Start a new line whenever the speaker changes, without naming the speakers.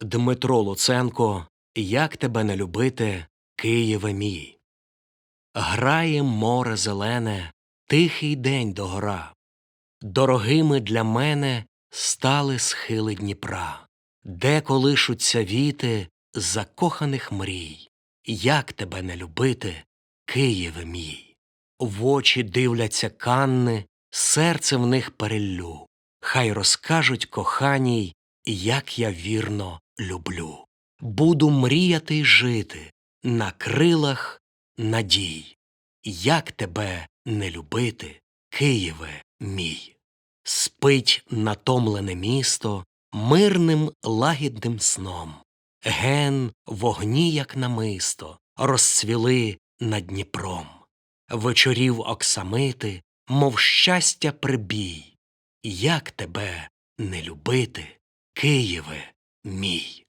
Дмитро Луценко, як тебе не любити, Києве мій. Грає море зелене, тихий день догора. Дорогими для мене стали схили Дніпра, де колишуться віти закоханих мрій. Як тебе не любити, Києве мій. В очі дивляться канни, серце в них переллю. Хай розкажуть коханій, як я вірно люблю. Буду мріяти й жити на крилах надій. Як тебе не любити, Києве мій. Спить натомлене місто мирним лагідним сном. Ген вогні, як намисто, розцвіли над Дніпром. Вечорів оксамити, мов щастя прибій. Як тебе не любити, Києве мій.